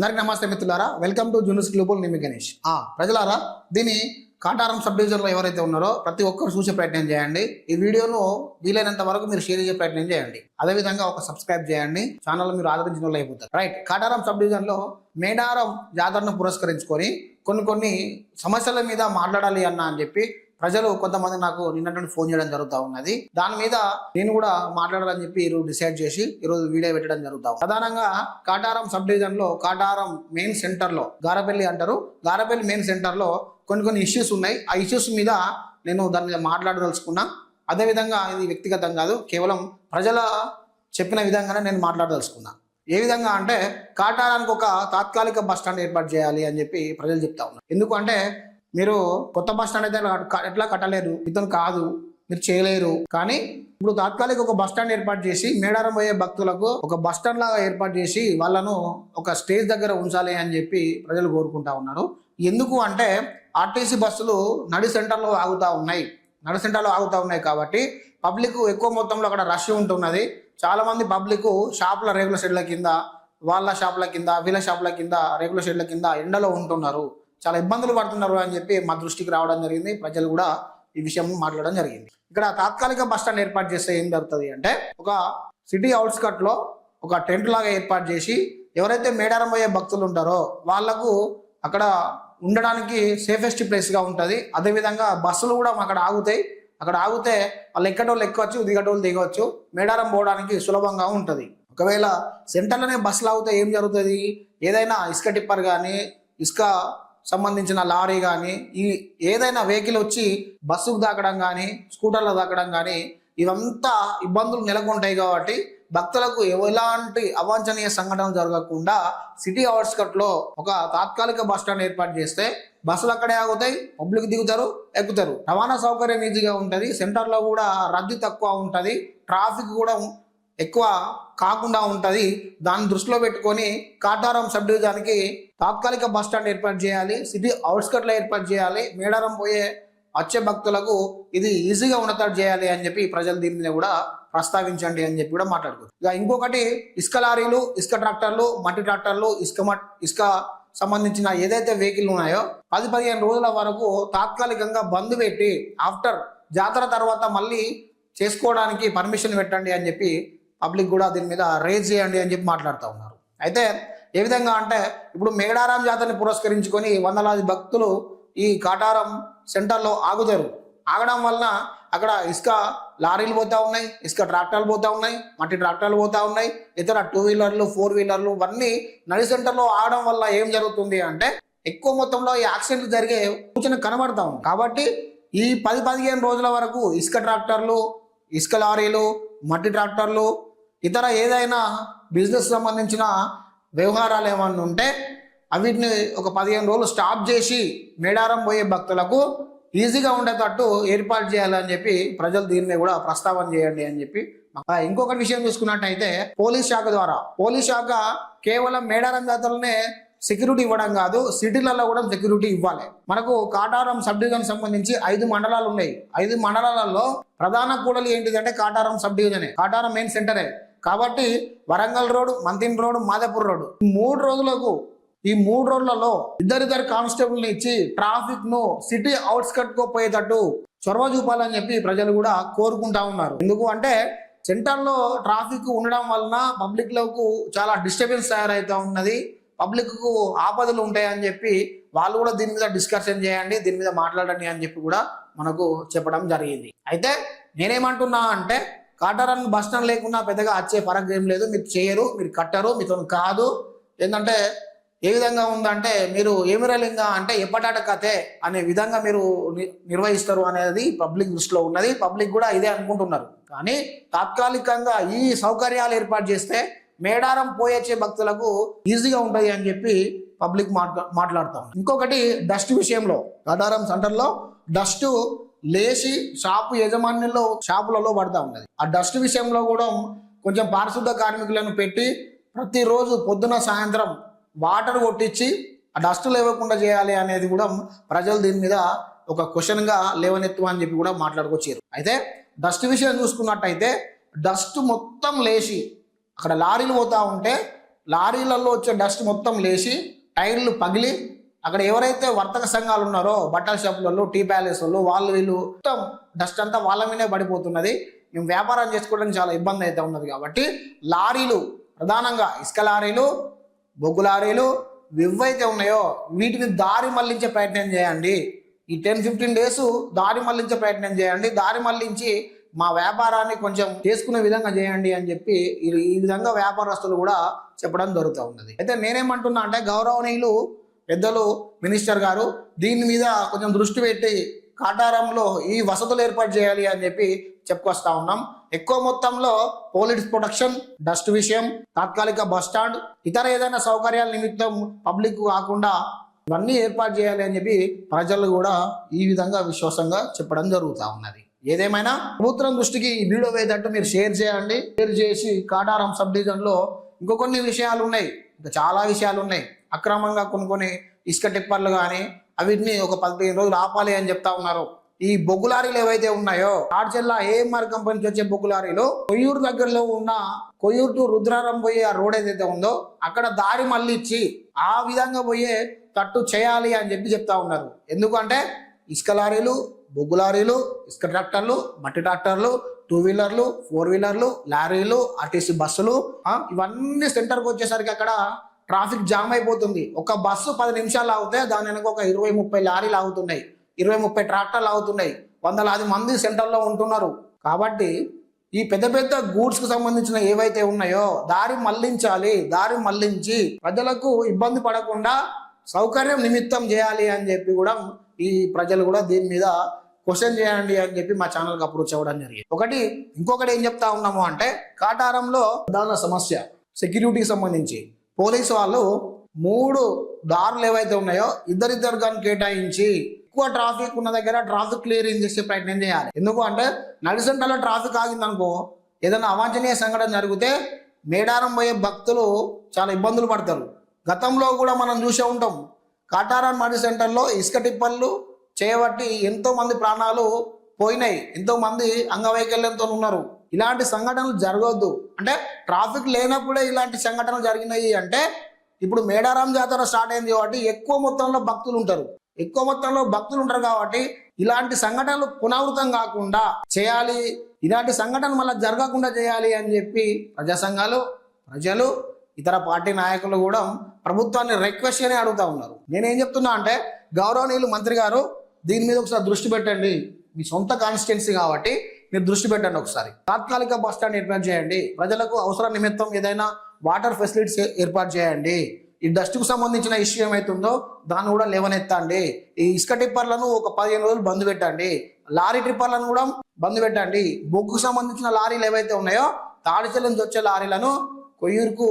అందరికీ నమస్తే మిత్రులారా. Welcome to juniors global Nimi Ganesh. ఆ ప్రజలారా దీని కాటారం సబ్ డివిజన్లో ఎవరైతే ఉన్నారో ప్రతి ఒక్కరు చూసే ప్రయత్నం చేయండి. ఈ వీడియోను వీలైనంత వరకు మీరు షేర్ చేసే ప్రయత్నం చేయండి. అదేవిధంగా ఒక సబ్స్క్రైబ్ చేయండి. ఛానల్ మీరు ఆదరించిన వాళ్ళు అయిపోతారు. రైట్ కాటారం సబ్ డివిజన్లో మేడారం జాతరను పురస్కరించుకొని కొన్ని కొన్ని సమస్యల మీద మాట్లాడాలి అన్న అని చెప్పి ప్రజలు కొంతమంది నాకు నిన్నటువంటి ఫోన్ చేయడం జరుగుతూ ఉన్నది. దాని మీద నేను కూడా మాట్లాడాలని చెప్పి ఈరోజు డిసైడ్ చేసి ఈరోజు వీడియో పెట్టడం జరుగుతాం ప్రధానంగా కాటారం సబ్ డివిజన్లో కాటారం మెయిన్ సెంటర్లో గారపల్లి అంటారు. గారపల్లి మెయిన్ సెంటర్లో కొన్ని కొన్ని ఇష్యూస్ ఉన్నాయి. ఆ ఇష్యూస్ మీద నేను దాని మీద మాట్లాడదలుచుకున్నా. అదేవిధంగా ఇది వ్యక్తిగతం కాదు. కేవలం ప్రజల చెప్పిన విధంగానే నేను మాట్లాడదలుచుకున్నా. ఏ విధంగా అంటే కాటారానికి ఒక తాత్కాలిక బస్ స్టాండ్ ఏర్పాటు చేయాలి అని చెప్పి ప్రజలు చెప్తా ఉన్నారు. ఎందుకంటే మీరు కొత్త బస్ స్టాండ్ అయితే ఎట్లా కట్టలేరు ఇతను కాదు. మీరు చేయలేరు. కానీ ఇప్పుడు తాత్కాలిక ఒక బస్ స్టాండ్ ఏర్పాటు చేసి మేడారం పోయే భక్తులకు ఒక బస్ స్టాండ్ లాగా ఏర్పాటు చేసి వాళ్ళను ఒక స్టేజ్ దగ్గర ఉంచాలి అని చెప్పి ప్రజలు కోరుకుంటా ఉన్నారు. ఎందుకు అంటే ఆర్టీసీ బస్సులు నడి సెంటర్లో ఆగుతూ ఉన్నాయి. నడి సెంటర్లో ఆగుతూ ఉన్నాయి కాబట్టి పబ్లిక్ ఎక్కువ మొత్తంలో అక్కడ రష్ ఉంటున్నది. చాలా మంది పబ్లిక్ షాపుల రేగుల షెడ్ల కింద వాళ్ళ షాపుల కింద వీళ్ళ షాపుల కింద రేగుల షెడ్ల కింద ఎండలో ఉంటున్నారు. చాలా ఇబ్బందులు పడుతున్నారు అని చెప్పి మా దృష్టికి రావడం జరిగింది. ప్రజలు కూడా ఈ విషయం మాట్లాడడం జరిగింది. ఇక్కడ తాత్కాలిక బస్ స్టాండ్ ఏర్పాటు చేస్తే ఏం జరుగుతుంది అంటే ఒక సిటీ అవుట్స్కట్లో ఒక టెంట్ లాగా ఏర్పాటు చేసి ఎవరైతే మేడారం పోయే భక్తులు ఉంటారో వాళ్ళకు అక్కడ ఉండడానికి సేఫెస్ట్ ప్లేస్గా ఉంటుంది. అదేవిధంగా బస్సులు కూడా అక్కడ ఆగుతాయి. అక్కడ ఆగితే వాళ్ళు ఎక్కటోళ్ళు ఎక్కవచ్చు దిగటోళ్ళు దిగవచ్చు మేడారం పోవడానికి సులభంగా ఉంటుంది. ఒకవేళ సెంటర్లోనే బస్సులు ఆగితే ఏం జరుగుతుంది? ఏదైనా ఇసుక టిప్పర్ కానీ ఇసుక సంబంధించిన లారీ కానీ ఈ ఏదైనా వెహికల్ వచ్చి బస్సుకు దాకడం కానీ స్కూటర్లో దాకడం కానీ ఇవంతా ఇబ్బందులు నెలకొంటాయి కాబట్టి భక్తులకు ఎలాంటి అవాంఛనీయ సంఘటనలు జరగకుండా సిటీ అవుట్స్కట్లో ఒక తాత్కాలిక బస్ స్టాండ్ ఏర్పాటు చేస్తే బస్సులు అక్కడే ఆగుతాయి పబ్లిక్ దిగుతారు ఎక్కుతారు. రవాణా సౌకర్యం ఈజీగా ఉంటుంది సెంటర్లో కూడా రద్దీ తక్కువ ఉంటుంది ట్రాఫిక్ కూడా ఎక్కువ కాకుండా ఉంటుంది. దాన్ని దృష్టిలో పెట్టుకొని కాటారం సబ్ డివిజన్కి తాత్కాలిక బస్ స్టాండ్ ఏర్పాటు చేయాలి. సిటీ అవుట్స్కట్లో ఏర్పాటు చేయాలి. మేడారం పోయే వచ్చే భక్తులకు ఇది ఈజీగా ఉన్నతాడు చేయాలి అని చెప్పి ప్రజలు దీని మీద కూడా ప్రస్తావించండి అని చెప్పి కూడా మాట్లాడుకోవచ్చు ఇక ఇంకొకటి ఇసుక లారీలు ఇసుక ట్రాక్టర్లు మట్టి ట్రాక్టర్లు ఇసుక మట్ ఇసుక సంబంధించిన ఏదైతే వెహికల్ ఉన్నాయో పది పదిహేను రోజుల వరకు తాత్కాలికంగా బంద్ పెట్టి ఆఫ్టర్ జాతర తర్వాత మళ్ళీ చేసుకోవడానికి పర్మిషన్ పెట్టండి అని చెప్పి పబ్లిక్ కూడా దీని మీద రేజ్ చేయండి అని చెప్పి మాట్లాడుతూ ఉన్నారు. అయితే ఏ విధంగా అంటే ఇప్పుడు మేడారం జాతరని పురస్కరించుకొని వందలాది భక్తులు ఈ కాటారం సెంటర్లో ఆగుతారు. ఆగడం వలన అక్కడ ఇసుక లారీలు పోతా ఉన్నాయి ఇసుక ట్రాక్టర్లు పోతూ ఉన్నాయి మట్టి ట్రాక్టర్లు పోతూ ఉన్నాయి ఇతర టూ వీలర్లు ఫోర్ వీలర్లు ఇవన్నీ నడి సెంటర్లో ఆగడం వల్ల ఏం జరుగుతుంది అంటే ఎక్కువ మొత్తంలో ఈ యాక్సిడెంట్లు జరిగే సూచన కనబడతా ఉంది. కాబట్టి ఈ పది పదిహేను రోజుల వరకు ఇసుక ట్రాక్టర్లు ఇసుక లారీలు మట్టి ట్రాక్టర్లు ఇతర ఏదైనా బిజినెస్ సంబంధించిన వ్యవహారాలు ఏమన్నా ఉంటే అవిటిని ఒక పదిహేను రోజులు స్టాప్ చేసి మేడారం పోయే భక్తులకు ఈజీగా ఉండేటట్టు ఏర్పాటు చేయాలని చెప్పి ప్రజలు దీన్ని కూడా ప్రస్తావన చేయండి అని చెప్పి. ఇంకొక విషయం చూసుకున్నట్టయితే పోలీస్ శాఖ ద్వారా. పోలీస్ శాఖ కేవలం మేడారం జాతరలోనే సెక్యూరిటీ ఇవ్వడం కాదు సిటీలలో కూడా సెక్యూరిటీ ఇవ్వాలి. మనకు కాటారం సబ్ డివిజన్ సంబంధించి ఐదు మండలాలు ఉన్నాయి. ఐదు మండలాలలో ప్రధాన కూడలి ఏంటిదంటే కాటారం సబ్ డివిజనే. కాటారం మెయిన్ సెంటరే. కాబట్టి Warangal road మంతిన్ road Madapur road. ఈ మూడు రోజులకు ఈ మూడు రోజులలో ఇద్దరిద్దరు కానిస్టేబుల్ని ఇచ్చి ట్రాఫిక్ను సిటీ అవుట్స్కట్కు పోయేటట్టు చొరవ చూపాలని చెప్పి ప్రజలు కూడా కోరుకుంటా ఉన్నారు. ఎందుకు అంటే సెంటర్లో ట్రాఫిక్ ఉండడం వలన పబ్లిక్లకు చాలా డిస్టర్బెన్స్ తయారైతా ఉన్నది. పబ్లిక్కు ఆపదలు ఉంటాయని చెప్పి వాళ్ళు కూడా దీని మీద డిస్కషన్ చేయండి దీని మీద మాట్లాడండి అని చెప్పి కూడా మనకు చెప్పడం జరిగింది. అయితే నేనేమంటున్నా అంటే కాటారాన్ని బస్ స్టాండ్ లేకుండా పెద్దగా వచ్చే ఫరక్ ఏం లేదు. మీరు చేయరు మీరు కట్టరు మీతో కాదు. ఏంటంటే ఏ విధంగా ఉందంటే మీరు ఏమిరలింగా అంటే ఎప్పటాట కథే అనే విధంగా మీరు ని- నిర్వహిస్తారు అనేది పబ్లిక్ దృష్టిలో ఉన్నది. పబ్లిక్ కూడా ఇదే అనుకుంటున్నారు. కానీ తాత్కాలికంగా ఈ సౌకర్యాలు ఏర్పాటు చేస్తే మేడారం పోయొచ్చే భక్తులకు ఈజీగా ఉంటుంది అని చెప్పి పబ్లిక్ మాట్లా మాట్లాడతాం. ఇంకొకటి డస్ట్ విషయంలో గడారం సెంటర్లో డస్ట్ లేచి షాపు యజమానుల్లో షాపులలో పడతా ఉన్నది. ఆ డస్ట్ విషయంలో కూడా కొంచెం పారిశుద్ధ కార్మికులను పెట్టి ప్రతిరోజు పొద్దున సాయంత్రం వాటర్ కొట్టించి ఆ డస్ట్ లేవకుండా చేయాలి అనేది కూడా ప్రజలు దీని మీద ఒక క్వశ్చన్గా లేవనెత్తు అని చెప్పి కూడా మాట్లాడుకొచ్చారు. అయితే డస్ట్ విషయం చూసుకున్నట్టయితే డస్ట్ మొత్తం లేచి అక్కడ లారీలు పోతా ఉంటే లారీలలో వచ్చే డస్ట్ మొత్తం లేచి టైర్లు పగిలి అక్కడ ఎవరైతే వర్తక సంఘాలు ఉన్నారో బట్టల షాపులలో టీ ప్యాలెస్ వాళ్ళు వాళ్ళు వీళ్ళు మొత్తం డస్ట్ అంతా వాళ్ళ మీదే పడిపోతున్నది. మేము వ్యాపారం చేసుకోవడానికి చాలా ఇబ్బంది అయితే ఉన్నది కాబట్టి లారీలు ప్రధానంగా ఇసుక లారీలు బొగ్గు లారీలు ఇవైతే ఉన్నాయో వీటిని దారి మళ్ళించే ప్రయత్నం చేయండి. ఈ టెన్ ఫిఫ్టీన్ డేస్ దారి మళ్ళించే ప్రయత్నం చేయండి. దారి మళ్ళించి మా వ్యాపారాన్ని కొంచెం చేసుకునే విధంగా చేయండి అని చెప్పి ఈ- ఈ విధంగా వ్యాపారస్తులు కూడా చెప్పడం జరుగుతూ ఉన్నది. అయితే నేనేమంటున్నా అంటే గౌరవనీయులు పెద్దలు మినిస్టర్ గారు దీని మీద కొంచెం దృష్టి పెట్టి కాటారంలో ఈ వసతులు ఏర్పాటు చేయాలి అని చెప్పి చెప్పుకొస్తా ఉన్నాం. ఎక్కువ మొత్తంలో పోలీస్ ప్రొటెక్షన్ డస్ట్ విషయం తాత్కాలిక బస్ స్టాండ్ ఇతర ఏదైనా సౌకర్యాల నిమిత్తం పబ్లిక్ కాకుండా ఇవన్నీ ఏర్పాటు చేయాలి అని చెప్పి ప్రజలు కూడా ఈ విధంగా విశ్వాసంగా చెప్పడం జరుగుతూ ఉన్నది. ఏదేమైనా ప్రభుత్వం దృష్టికి ఈ వీడియో వేదంటూ మీరు షేర్ చేయండి. షేర్ చేసి కాటారం సబ్ డివిజన్లో ఇంకొన్ని ఇంకో కొన్ని విషయాలు ఉన్నాయి. ఇంకా చాలా విషయాలు ఉన్నాయి. అక్రమంగా కొనుక్కొని ఇసుక టిప్పర్లు కానీ అవిటిని ఒక పదిహేను రోజులు ఆపాలి అని చెప్తా ఉన్నారు. ఈ బొగ్గు లారీలు ఏవైతే ఉన్నాయో ఆడ్చెల్లా ఏఎంఆర్ కంపెనీ నుంచి వచ్చే బొగ్గు లారీలు కొయ్యూరు దగ్గరలో ఉన్న కొయ్యూరు టు రుద్రారం పోయే ఆ రోడ్ ఏదైతే ఉందో అక్కడ దారి మళ్ళిచ్చి ఆ విధంగా పోయే తట్టు చేయాలి అని చెప్పి చెప్తా ఉన్నారు. ఎందుకంటే ఇసుక లారీలు బొగ్గు లారీలు ఇసుక ట్రాక్టర్లు మట్టి ట్రాక్టర్లు టూ వీలర్లు ఫోర్ వీలర్లు లారీలు ఆర్టీసీ బస్సులు ఇవన్నీ సెంటర్కి వచ్చేసరికి అక్కడ ట్రాఫిక్ జామ్ అయిపోతుంది. ఒక బస్సు పది నిమిషాలు ఆగితే దాని వెనక ఒక ఇరవై ముప్పై లారీలు ఆగుతున్నాయి ఇరవై ముప్పై ట్రాక్టర్లు ఆగుతున్నాయి వందలాది మంది సెంటర్లో ఉంటున్నారు. కాబట్టి ఈ పెద్ద పెద్ద గూడ్స్కు సంబంధించిన ఏవైతే ఉన్నాయో దారి మళ్ళించాలి దారి మళ్ళించి ప్రజలకు ఇబ్బంది పడకుండా సౌకర్యం నిమిత్తం చేయాలి అని చెప్పి కూడా ఈ ప్రజలు కూడా దీని మీద క్వశ్చన్ చేయండి అని చెప్పి మా ఛానల్కి అప్రోచ్ అవ్వడం జరిగింది. ఒకటి ఇంకొకటి ఏం చెప్తా ఉన్నాము అంటే కాటారంలో ప్రధాన సమస్య సెక్యూరిటీకి సంబంధించి. పోలీసు వాళ్ళు మూడు దారులు ఏవైతే ఉన్నాయో ఇద్దరిద్దరు కానీ కేటాయించి ఎక్కువ ట్రాఫిక్ ఉన్న దగ్గర ట్రాఫిక్ క్లియరింగ్ చేసే ప్రయత్నం చేయాలి. ఎందుకు అంటే నడిసంటలో ట్రాఫిక్ ఆగింది అనుకో ఏదైనా అవాంఛనీయ సంఘటన జరిగితే మేడారం పోయే భక్తులు చాలా ఇబ్బందులు పడతారు. గతంలో కూడా మనం చూసే ఉంటాం. కాటారాన్ మడి సెంటర్లో ఇసుక టిప్పర్లు చేయబట్టి ఎంతో మంది ప్రాణాలు పోయినాయి. ఎంతో మంది అంగవైకల్యంతో ఉన్నారు. ఇలాంటి సంఘటనలు జరగవద్దు అంటే ట్రాఫిక్ లేనప్పుడే ఇలాంటి సంఘటనలు జరిగినాయి అంటే ఇప్పుడు మేడారాం జాతర స్టార్ట్ అయింది కాబట్టి ఎక్కువ మొత్తంలో భక్తులు ఉంటారు. ఎక్కువ మొత్తంలో భక్తులు ఉంటారు కాబట్టి ఇలాంటి సంఘటనలు పునరావృతం కాకుండా చేయాలి. ఇలాంటి సంఘటన మళ్ళీ జరగకుండా చేయాలి అని చెప్పి ప్రజా సంఘాలు ప్రజలు ఇతర పార్టీ నాయకులు కూడా ప్రభుత్వాన్ని రిక్వెస్ట్ అని అడుగుతా ఉన్నారు. నేనేం చెప్తున్నా అంటే గౌరవనీయులు మంత్రి గారు దీని మీద ఒకసారి దృష్టి పెట్టండి. మీ సొంత కాన్స్టిట్యున్సీ కాబట్టి మీరు దృష్టి పెట్టండి ఒకసారి. తాత్కాలిక బస్ స్టాండ్ ఏర్పాటు చేయండి. ప్రజలకు అవసరం నిమిత్తం ఏదైనా వాటర్ ఫెసిలిటీస్ ఏర్పాటు చేయండి. ఈ డస్ట్కు సంబంధించిన ఇష్యూ ఏమైతుందో దాన్ని కూడా లేవనెత్తండి. ఈ ఇసుక టిప్పర్లను ఒక పదిహేను రోజులు బంద్ పెట్టండి. లారీ ట్రిప్పర్లను కూడా బంద్ పెట్టండి. బొగ్గుకు సంబంధించిన లారీలు ఏవైతే ఉన్నాయో తాడిచెల నుంచి వచ్చే లారీలను కొయ్యూరుకు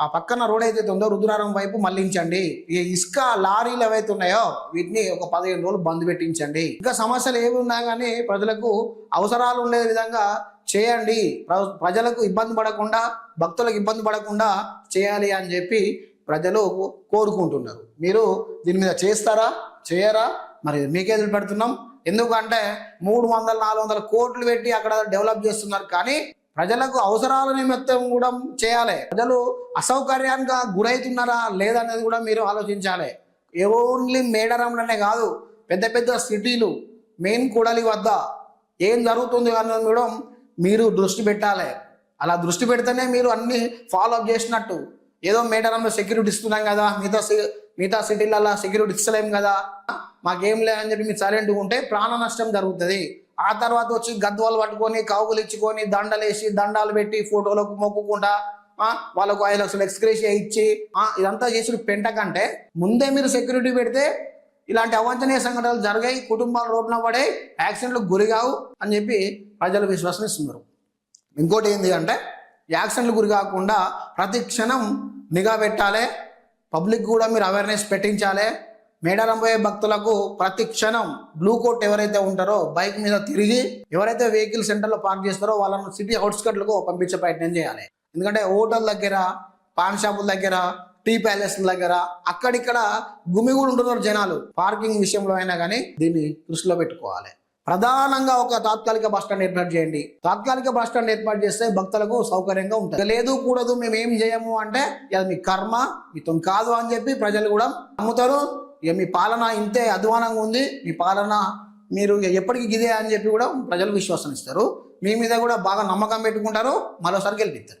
ఆ పక్కన రోడ్ ఏదైతే ఉందో రుద్రారం వైపు మళ్ళించండి. ఈ ఇసుక లారీలు ఏవైతే ఉన్నాయో వీటిని ఒక పదిహేను రోజులు బంద్ పెట్టించండి. ఇంకా సమస్యలు ఏమి ఉన్నా కానీ ప్రజలకు అవసరాలు ఉండే విధంగా చేయండి. ప్ర- ప్రజలకు ఇబ్బంది పడకుండా భక్తులకు ఇబ్బంది పడకుండా చేయాలి అని చెప్పి ప్రజలు కోరుకుంటున్నారు. మీరు దీని మీద చేస్తారా? చేయరా? మరి మీకే పెడుతున్నాం ఎందుకంటే మూడు వందల నాలుగు వందల కోట్లు పెట్టి అక్కడ డెవలప్ చేస్తున్నారు కానీ ప్రజలకు అవసరాల నిమిత్తం కూడా చేయాలి. ప్రజలు అసౌకర్యానికి గురవుతున్నారా లేదనేది కూడా మీరు ఆలోచించాలి. ఓన్లీ మేడరంలోనే కాదు పెద్ద పెద్ద సిటీలు మెయిన్ కూడలి వద్ద ఏం జరుగుతుంది అన్నది కూడా మీరు దృష్టి పెట్టాలి. అలా దృష్టి పెడితేనే మీరు అన్ని ఫాలో అప్ చేసినట్టు. ఏదో మేడారంలో సెక్యూరిటీ ఇస్తున్నాం కదా మిగతా సి- మిగతా సిటీలలో సెక్యూరిటీ ఇస్తలేం కదా మాకేం లేదని చెప్పి మీరు సైలెంట్గా ఉంటే ప్రాణ నష్టం జరుగుతుంది. ఆ తర్వాత వచ్చి గద్వాలు పట్టుకొని కావులు ఇచ్చుకొని దండలేసి దండాలు పెట్టి ఫోటోలకు మొక్కుకుంటా ఆ, వాళ్ళకు ఐదు లక్షలు ఎక్స్క్రేషియా ఇచ్చి ఆ, ఇదంతా చేసిన పెంట కంటే ముందే మీరు సెక్యూరిటీ పెడితే ఇలాంటి అవాంఛనీయ సంఘటనలు జరిగాయి కుటుంబాలు రోడ్డున పడే యాక్సిడెంట్లకు గురికావు అని చెప్పి ప్రజలు విశ్వసిస్తున్నారు. ఇంకోటి ఏంటి అంటే యాక్సిడెంట్లు గురి కాకుండా ప్రతి క్షణం నిఘా పెట్టాలి పబ్లిక్ కూడా మీరు అవేర్నెస్ పెట్టించాలి మేడారం పోయే భక్తులకు ప్రతి క్షణం బ్లూ కోట్ ఎవరైతే ఉంటారో బైక్ మీద తిరిగి ఎవరైతే వెహికల్ సెంటర్లో పార్క్ చేస్తారో వాళ్ళను సిటీ అవుట్స్కట్లకు పంపించే ప్రయత్నం చేయాలి. ఎందుకంటే హోటల్ దగ్గర పాన్ షాపుల దగ్గర టీ ప్యాలెస్ దగ్గర అక్కడిక్కడ గుమిగూడు ఉంటున్నారు జనాలు. పార్కింగ్ విషయంలో అయినా కానీ దీన్ని దృష్టిలో పెట్టుకోవాలి. ప్రధానంగా ఒక తాత్కాలిక బస్ స్టాండ్ ఏర్పాటు చేయండి. తాత్కాలిక బస్ స్టాండ్ ఏర్పాటు చేస్తే భక్తులకు సౌకర్యంగా ఉంటుంది. లేదు కూడదు మేము ఏం చేయము అంటే అది మీ కర్మ మీతో కాదు అని చెప్పి ప్రజలు కూడా నమ్ముతారు. ఇక మీ పాలన ఇంతే అధ్వానంగా ఉంది. మీ పాలన మీరు ఇక ఎప్పటికీ గిదే అని చెప్పి కూడా ప్రజలు విశ్వాసం ఇస్తారు మీ మీద కూడా బాగా నమ్మకం పెట్టుకుంటారు. మరోసారి గెలిపిస్తారు.